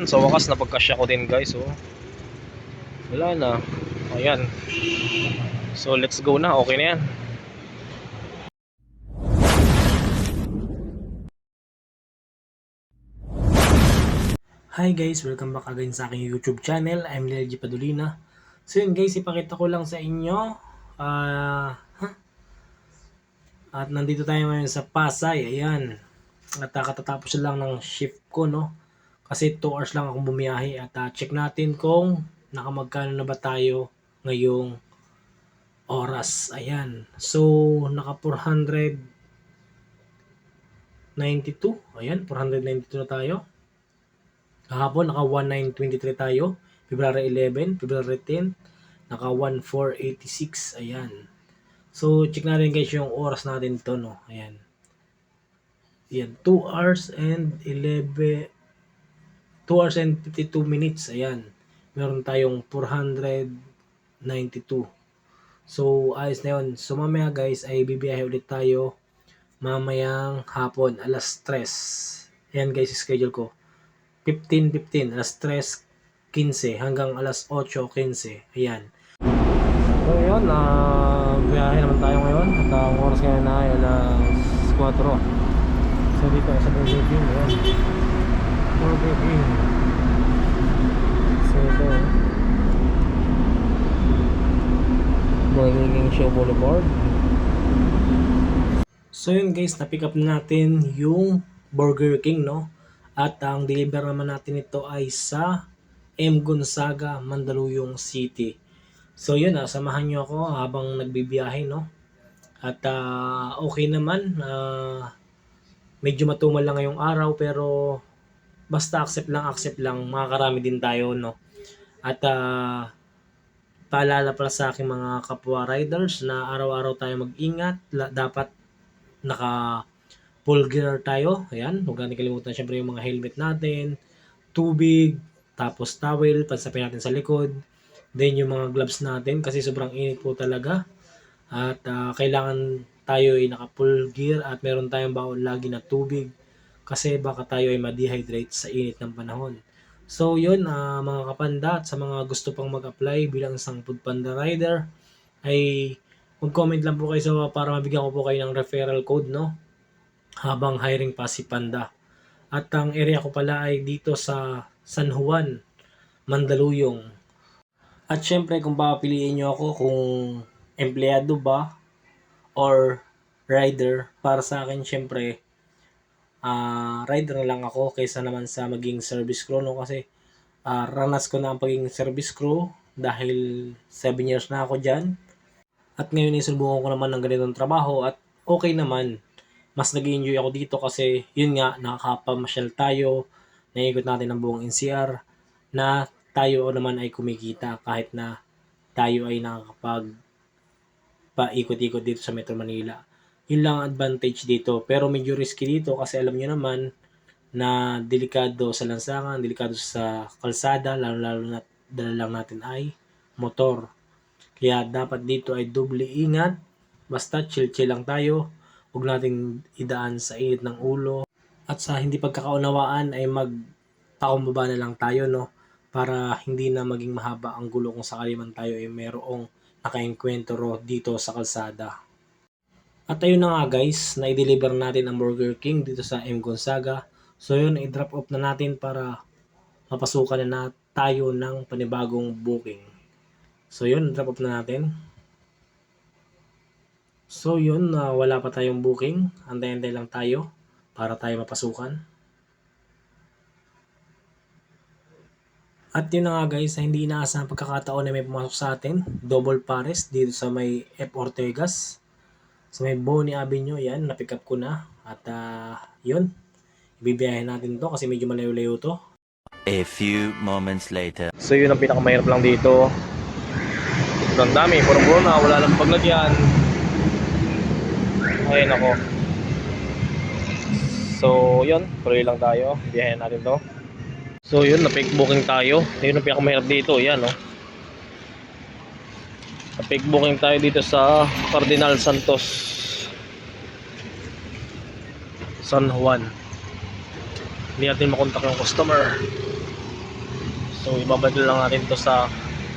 Sa wakas, napagkasya ko din guys. Oh. Wala na. Ayan. So, let's go na. Okay na yan. Hi guys, welcome back again sa aking YouTube channel. I'm Lil G. Padulina. So yun guys, ipakita ko lang sa inyo. Ah, huh? At nandito tayo ngayon sa Pasay. Ayan. At uh, katatapos lang ng shift ko, no? Kasi 2 hours lang akong bumiyahe. At ah, check natin kung nakamagkano na ba tayo ngayong oras. Ayan. So, naka 492. Ayan, 492 na tayo. Kahapon, naka 1923 tayo. February 11, February 10, naka 1486. Ayan. So, check natin guys yung oras natin to, no? Ayan. Ayan, 2 hours and 11 2 hours and 52 minutes. Ayan. Meron tayong 492. So, ayos na yun. So, mamaya guys, ay bibiyahe ulit tayo mamayang hapon, alas 3. Ayan guys, schedule ko. 15.15, alas 3.15 hanggang alas 8.15. Ayan. So, yun. Uh, biyahe naman tayo ngayon. At ang oras ngayon na ay alas 4. So, dito sa King. Ayan. Burger King. So, ito. Burger King Show Boulevard. So yun guys, na-pick up na natin yung Burger King, no? At ang deliver naman natin ito ay sa M. Gonzaga, Mandaluyong City. So yun, ah, samahan nyo ako habang nagbibiyahe, no? At ah, okay naman, ah, medyo matumal lang ngayong araw pero basta accept lang, accept lang, makakarami din tayo, no? At ah, paalala pala sa aking mga kapwa riders na araw-araw tayo mag-ingat, La- dapat naka full gear tayo. Ayan, huwag natin kalimutan syempre yung mga helmet natin, tubig, tapos towel, pansapin natin sa likod. Then yung mga gloves natin kasi sobrang init po talaga. At ah, kailangan tayo ay naka full gear at meron tayong baon lagi na tubig kasi baka tayo ay ma-dehydrate sa init ng panahon. So yun ah, mga kapanda at sa mga gusto pang mag-apply bilang isang food panda rider ay mag-comment lang po kayo sa para mabigyan ko po kayo ng referral code no habang hiring pa si Panda. At ang area ko pala ay dito sa San Juan, Mandaluyong. At syempre kung papiliin nyo ako kung empleyado ba or rider, para sa akin syempre ah rider na lang ako kaysa naman sa maging service crew no kasi ah, ranas ko na ang pagiging service crew dahil 7 years na ako dyan at ngayon isulbukan ko naman ng ganitong trabaho at okay naman. Mas nag enjoy ako dito kasi yun nga, nakakapamasyal tayo, naikot natin ang buong NCR na tayo naman ay kumikita kahit na tayo ay nakakapag paikot-ikot dito sa Metro Manila. Yun lang ang advantage dito. Pero medyo risky dito kasi alam nyo naman na delikado sa lansangan, delikado sa kalsada, lalo-lalo na dala lang natin ay motor. Kaya dapat dito ay doble ingat. Basta chill-chill lang tayo. Huwag nating idaan sa init ng ulo. At sa hindi pagkakaunawaan ay magpakumbaba na lang tayo no para hindi na maging mahaba ang gulo kung sakali man tayo ay merong nakaengkwentro dito sa kalsada. At ayun na nga guys, na-deliver natin ang Burger King dito sa M. Gonzaga. So yun, i-drop off na natin para mapasukan na, na tayo ng panibagong booking. So yun, drop off na natin. So yun, na wala pa tayong booking. Antay-antay lang tayo para tayo mapasukan. At yun na nga guys, hindi inaasahang pagkakataon na may pumasok sa atin. Double pares dito sa may F. Ortegas. Sa may Bonnie Avenue, yan, na-pick up ko na. At ah, yun, ibibiyahin natin to kasi medyo malayo-layo to. A few moments later. So yun ang pinakamahirap lang dito. Sobrang dami, puro-puro na, wala lang paglagyan. Ayun ako. So yun, tuloy lang tayo. Biyahin natin to. So yun, na-fake booking tayo. Yun ang pinakamahirap dito, yan oh. Na-fake booking tayo dito sa Cardinal Santos. San Juan. Hindi natin makontak yung customer. So ibabadal lang natin to sa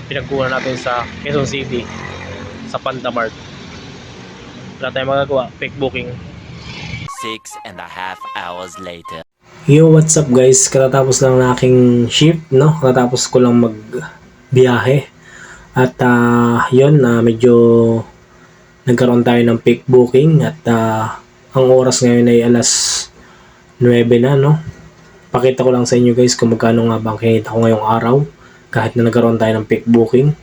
pinagkuha natin sa Quezon City sa Pantamart. Wala tayong magagawa, fake booking. Six and a half hours later. Yo, what's up guys? Katatapos lang na aking shift, no? Katatapos ko lang magbiyahe. At ah, yun, na medyo nagkaroon tayo ng peak booking at ah, ang oras ngayon ay alas 9 na, no? Pakita ko lang sa inyo guys kung magkano nga ba ang kinita ko ngayong araw kahit na nagkaroon tayo ng peak booking.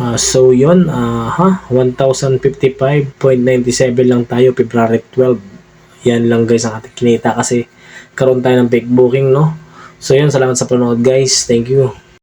Ah, so yun, ah, ha, 1,055.97 lang tayo February 12 yan lang guys ang ating kinita kasi karoon tayo ng big booking no? So yun salamat sa panonood guys. Thank you